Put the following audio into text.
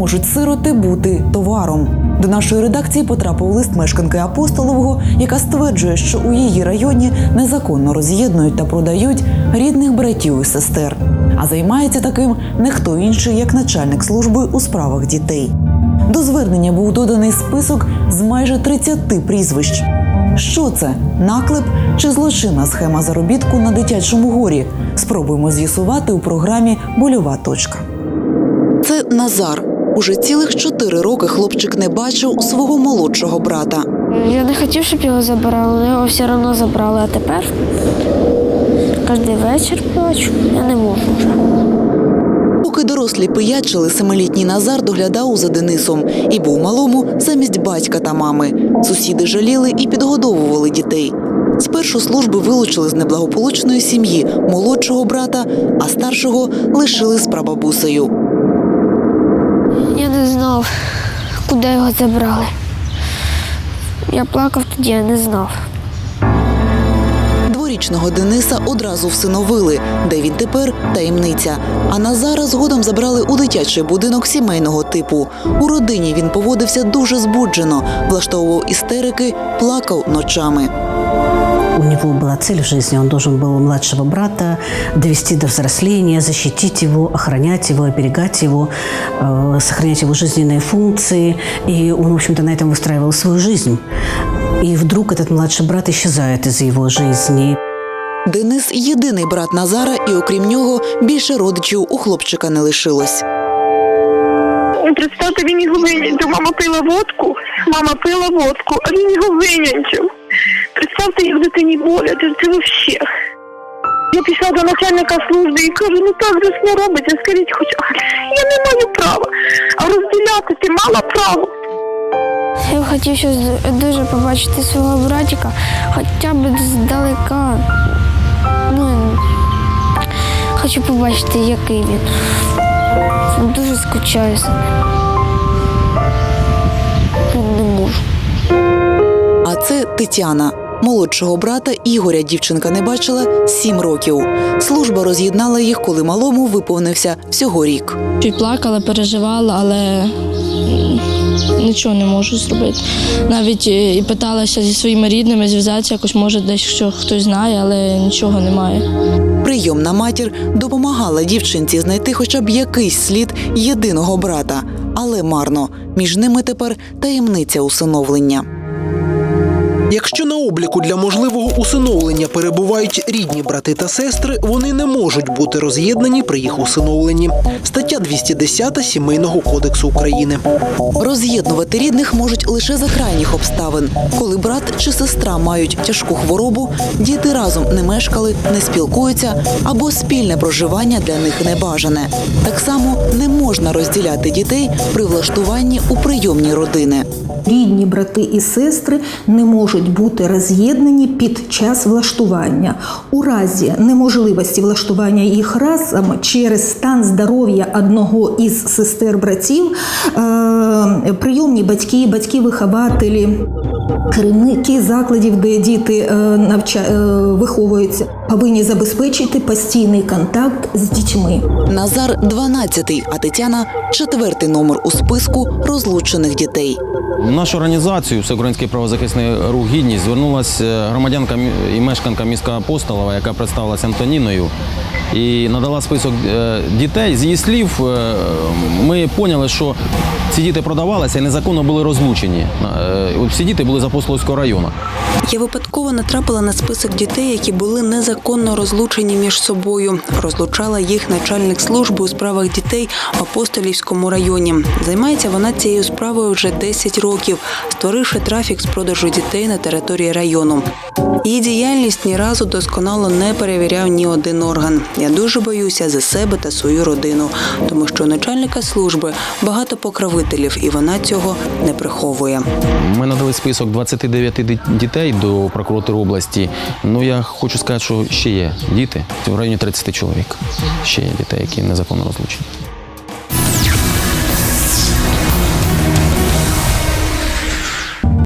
Можуть сироти бути товаром? До нашої редакції потрапив лист мешканки Апостолового, яка стверджує, що у її районі незаконно роз'єднують та продають рідних братів і сестер. А займається таким не хто інший, як начальник служби у справах дітей. До звернення був доданий список з майже 30 прізвищ. Що це наклеп чи злочинна схема заробітку на дитячому горі? Спробуємо з'ясувати у програмі Больова точка. Це Назар. Уже цілих чотири роки хлопчик не бачив свого молодшого брата. Я не хотів, щоб його забирали, але його все одно забрали. А тепер кожен вечір плачу. Я не можу вже. Поки дорослі пиячили, семилітній Назар доглядав за Денисом і був малому замість батька та мами. Сусіди жаліли і підгодовували дітей. Спершу служби вилучили з неблагополучної сім'ї молодшого брата, а старшого лишили з прабабусею. Знав, куди його забрали. Я плакав тоді, я не знав. Дворічного Дениса одразу всиновили, де він тепер таємниця. А Назара згодом забрали у дитячий будинок сімейного типу. У родині він поводився дуже збуджено, влаштовував істерики, плакав ночами. У него была цель в жизни. Он должен был младшего брата довести до взросления, защитить его, охранять его, оберегать его, э, сохранять его жизненные функции. И он, в общем-то, на этом выстраивал свою жизнь. И вдруг этот младший брат исчезает из его жизни. Денис єдиний брат Назара, і окрім нього більше родичів у хлопчика не лишилось. Представте, він його винянчив. Мама пила водку, мама пила водку, а він його винянчив. Представте, як дитині боля, це, вообще. Я пішла до начальника служби і кажу, ну так же не робиться, скажіть хоч, я не маю права. А розділяти ти мала право. Я хотів щось дуже побачити свого братика, хоча б здалека. Ну, хочу побачити, який він. Дуже скучаю за ним. Не можу. А це Тетяна. Молодшого брата Ігоря дівчинка не бачила сім років. Служба роз'єднала їх, коли малому виповнився всього рік. Чуть плакала, переживала, але нічого не можу зробити. Навіть е, і питалася зі своїми рідними зв'язатися, якось може десь що хтось знає, але нічого немає. Прийомна матір допомагала дівчинці знайти хоча б якийсь слід єдиного брата, але марно. Між ними тепер таємниця усиновлення. Якщо на обліку для можливого усиновлення перебувають рідні брати та сестри, вони не можуть бути роз'єднані при їх усиновленні. Стаття 210 Сімейного кодексу України. Роз'єднувати рідних можуть лише за крайніх обставин, коли брат чи сестра мають тяжку хворобу, діти разом не мешкали, не спілкуються або спільне проживання для них небажане. Так само не можна розділяти дітей при влаштуванні у прийомні родини. Рідні брати і сестри не можуть бути роз'єднані під час влаштування. У разі неможливості влаштування їх разом через стан здоров'я одного із сестер братів, е, прийомні батьки, батьки-вихователі, керівники закладів, де діти е, навча... е, виховуються, повинні забезпечити постійний контакт з дітьми. Назар 12-й, а Тетяна четвертий номер у списку розлучених дітей. Нашу організацію Всеукраїнський правозахисний рух гідність звернулася громадянка і мешканка міста Апостолова, яка представилася Антоніною. І надала список е, дітей. З її слів, е, ми поняли, що ці діти продавалися і незаконно були розлучені. Е, Всі діти були з Апостолівського району. Я випадково натрапила на список дітей, які були незаконно розлучені між собою. Розлучала їх начальник служби у справах дітей в Апостолівському районі. Займається вона цією справою вже 10 років, створивши трафік з продажу дітей на території району. Її діяльність ні разу досконало не перевіряв ні один орган. Я дуже боюся за себе та свою родину, тому що начальника служби багато покровителів, і вона цього не приховує. Ми надали список 29 ди- дітей до прокуратури області. Ну я хочу сказати, що ще є діти в районі 30 чоловік. Ще є дітей, які незаконно розлучені.